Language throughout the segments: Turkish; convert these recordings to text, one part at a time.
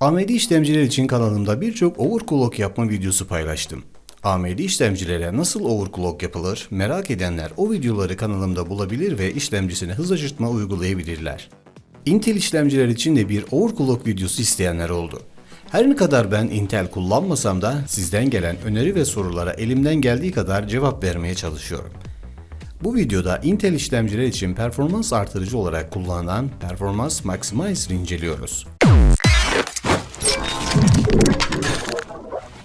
AMD işlemciler için kanalımda birçok overclock yapma videosu paylaştım. AMD işlemcilere nasıl overclock yapılır merak edenler o videoları kanalımda bulabilir ve işlemcisine hız açırtma uygulayabilirler. Intel işlemciler için de bir overclock videosu isteyenler oldu. Her ne kadar ben Intel kullanmasam da sizden gelen öneri ve sorulara elimden geldiği kadar cevap vermeye çalışıyorum. Bu videoda Intel işlemciler için performans artırıcı olarak kullanılan Performance Maximizer'ı inceliyoruz.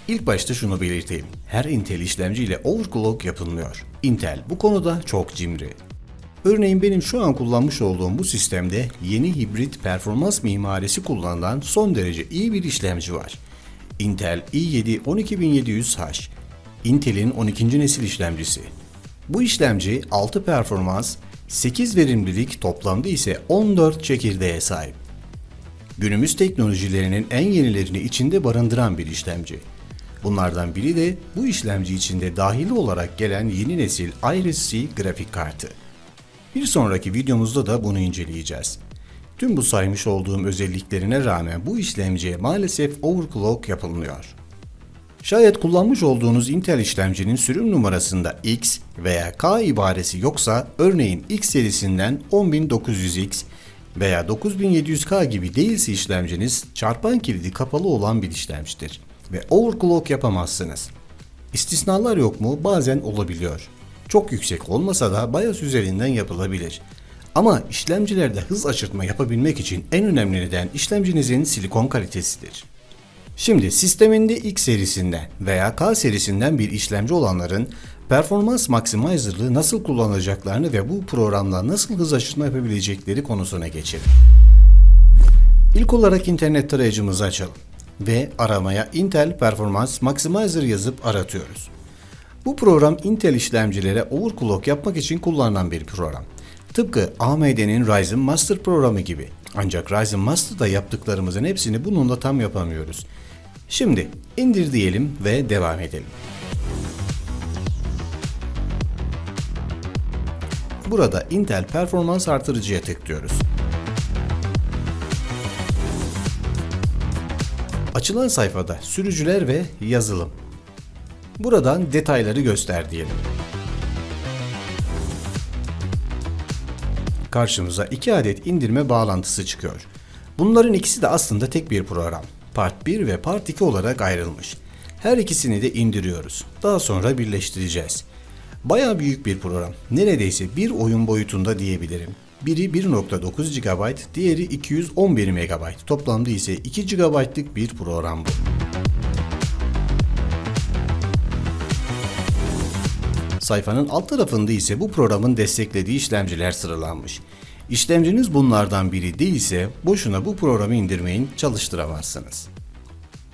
İlk başta şunu belirteyim. Her Intel işlemci ile overclock yapılmıyor. Intel bu konuda çok cimri. Örneğin benim şu an kullanmış olduğum bu sistemde yeni hibrit performans mimarisi kullanılan son derece iyi bir işlemci var. Intel i7 12700H. Intel'in 12. nesil işlemcisi. Bu işlemci 6 performans, 8 verimlilik toplamda ise 14 çekirdeğe sahip. Günümüz teknolojilerinin en yenilerini içinde barındıran bir işlemci. Bunlardan biri de bu işlemci içinde dahili olarak gelen yeni nesil Iris-C grafik kartı. Bir sonraki videomuzda da bunu inceleyeceğiz. Tüm bu saymış olduğum özelliklerine rağmen bu işlemciye maalesef overclock yapılmıyor. Şayet kullanmış olduğunuz Intel işlemcinin sürüm numarasında X veya K ibaresi yoksa örneğin X serisinden 10900X veya 9700K gibi değilse işlemciniz çarpan kilidi kapalı olan bir işlemcidir ve overclock yapamazsınız. İstisnalar yok mu? Bazen olabiliyor. Çok yüksek olmasa da BIOS üzerinden yapılabilir. Ama işlemcilerde hız açırtma yapabilmek için en önemli neden işlemcinizin silikon kalitesidir. Şimdi sisteminde X serisinden veya K serisinden bir işlemci olanların performans maximizer'lığı nasıl kullanacaklarını ve bu programla nasıl hız açırtma yapabilecekleri konusuna geçelim. İlk olarak internet tarayıcımızı açalım ve aramaya Intel Performance Maximizer yazıp aratıyoruz. Bu program Intel işlemcilere overclock yapmak için kullanılan bir program. Tıpkı AMD'nin Ryzen Master programı gibi. Ancak Ryzen Master'da yaptıklarımızın hepsini bununla tam yapamıyoruz. Şimdi indir diyelim ve devam edelim. Burada Intel performans artırıcıya tıklıyoruz. Açılan sayfada sürücüler ve yazılım. Buradan detayları göster diyelim. Karşımıza iki adet indirme bağlantısı çıkıyor. Bunların ikisi de aslında tek bir program. Part 1 ve Part 2 olarak ayrılmış. Her ikisini de indiriyoruz. Daha sonra birleştireceğiz. Baya büyük bir program. Neredeyse bir oyun boyutunda diyebilirim. Biri 1.9 GB, diğeri 211 MB. Toplamda ise 2 GB'lık bir program bu. Sayfanın alt tarafında ise bu programın desteklediği işlemciler sıralanmış. İşlemciniz bunlardan biri değilse boşuna bu programı indirmeyin, çalıştıramazsınız.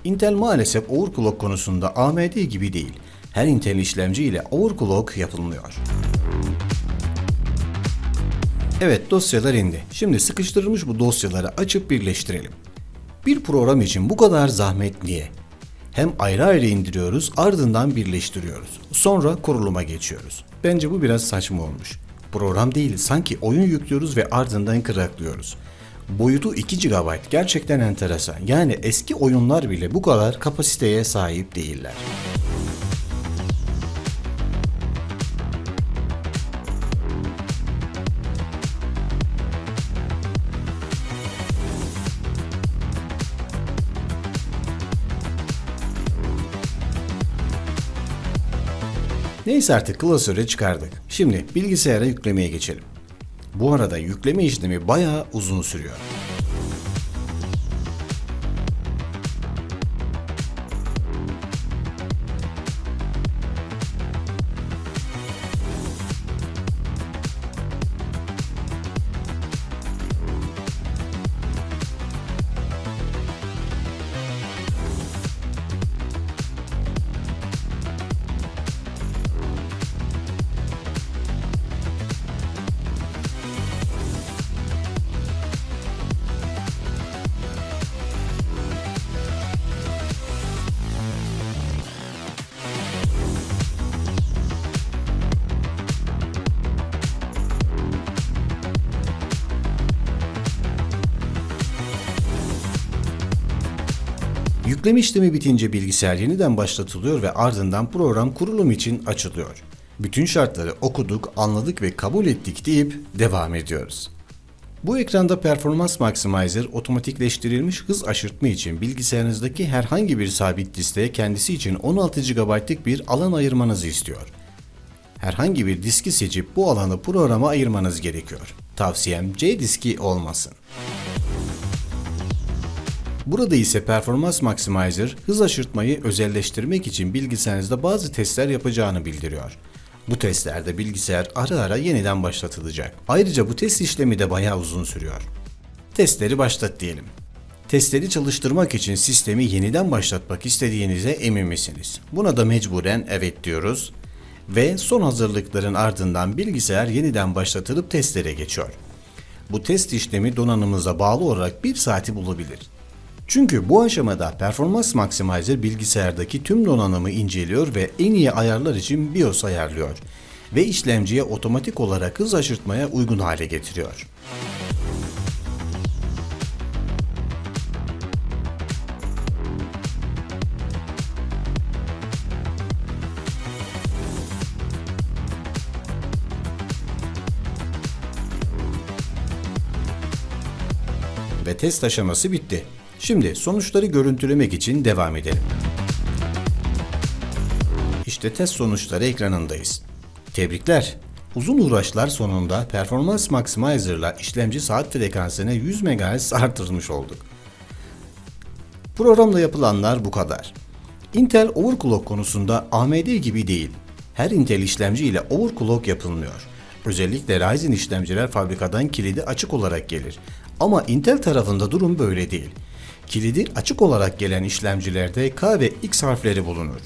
Intel maalesef overclock konusunda AMD gibi değil. Her Intel işlemci ile overclock yapılmıyor. Evet dosyalar indi. Şimdi sıkıştırılmış bu dosyaları açıp birleştirelim. Bir program için bu kadar zahmet niye? Hem ayrı ayrı indiriyoruz ardından birleştiriyoruz. Sonra kuruluma geçiyoruz. Bence bu biraz saçma olmuş. Program değil sanki oyun yüklüyoruz ve ardından kıraklıyoruz. Boyutu 2 GB gerçekten enteresan. Yani eski oyunlar bile bu kadar kapasiteye sahip değiller. Neyse artık klasöre çıkardık. Şimdi bilgisayara yüklemeye geçelim. Bu arada yükleme işlemi bayağı uzun sürüyor. Yükleme işlemi bitince bilgisayar yeniden başlatılıyor ve ardından program kurulum için açılıyor. Bütün şartları okuduk, anladık ve kabul ettik deyip devam ediyoruz. Bu ekranda Performans Maximizer otomatikleştirilmiş hız aşırtma için bilgisayarınızdaki herhangi bir sabit diskeye kendisi için 16 GB'lık bir alan ayırmanızı istiyor. Herhangi bir diski seçip bu alanı programa ayırmanız gerekiyor. Tavsiyem C diski olmasın. Burada ise Performance Maximizer hız aşırtmayı özelleştirmek için bilgisayarınızda bazı testler yapacağını bildiriyor. Bu testlerde bilgisayar ara ara yeniden başlatılacak. Ayrıca bu test işlemi de bayağı uzun sürüyor. Testleri başlat diyelim. Testleri çalıştırmak için sistemi yeniden başlatmak istediğinize emin misiniz? Buna da mecburen evet diyoruz ve son hazırlıkların ardından bilgisayar yeniden başlatılıp testlere geçiyor. Bu test işlemi donanımıza bağlı olarak 1 saati bulabilir. Çünkü bu aşamada Performans Maximizer bilgisayardaki tüm donanımı inceliyor ve en iyi ayarlar için BIOS ayarlıyor ve işlemciye otomatik olarak hız aşırtmaya uygun hale getiriyor. Ve test aşaması bitti. Şimdi sonuçları görüntülemek için devam edelim. İşte test sonuçları ekranındayız. Tebrikler. Uzun uğraşlar sonunda Performance Maximizer ile işlemci saat frekansını 100 MHz artırmış olduk. Programda yapılanlar bu kadar. Intel overclock konusunda AMD gibi değil. Her Intel işlemci ile overclock yapılmıyor. Özellikle Ryzen işlemciler fabrikadan kilidi açık olarak gelir. Ama Intel tarafında durum böyle değil. Kilidi açık olarak gelen işlemcilerde K ve X harfleri bulunur.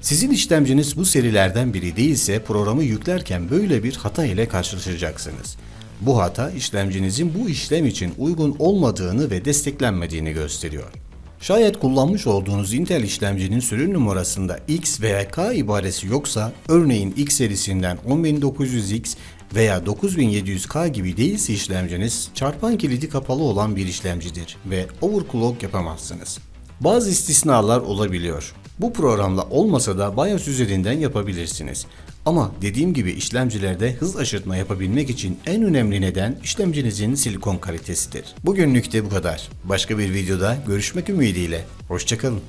Sizin işlemciniz bu serilerden biri değilse programı yüklerken böyle bir hata ile karşılaşacaksınız. Bu hata işlemcinizin bu işlem için uygun olmadığını ve desteklenmediğini gösteriyor. Şayet kullanmış olduğunuz Intel işlemcinin sürüm numarasında X veya K ibaresi yoksa, örneğin X serisinden 10900X veya 9700K gibi değilse işlemciniz çarpan kilidi kapalı olan bir işlemcidir ve overclock yapamazsınız. Bazı istisnalar olabiliyor. Bu programla olmasa da BIOS üzerinden yapabilirsiniz. Ama dediğim gibi işlemcilerde hız aşırtma yapabilmek için en önemli neden işlemcinizin silikon kalitesidir. Bugünlük de bu kadar. Başka bir videoda görüşmek ümidiyle. Hoşçakalın.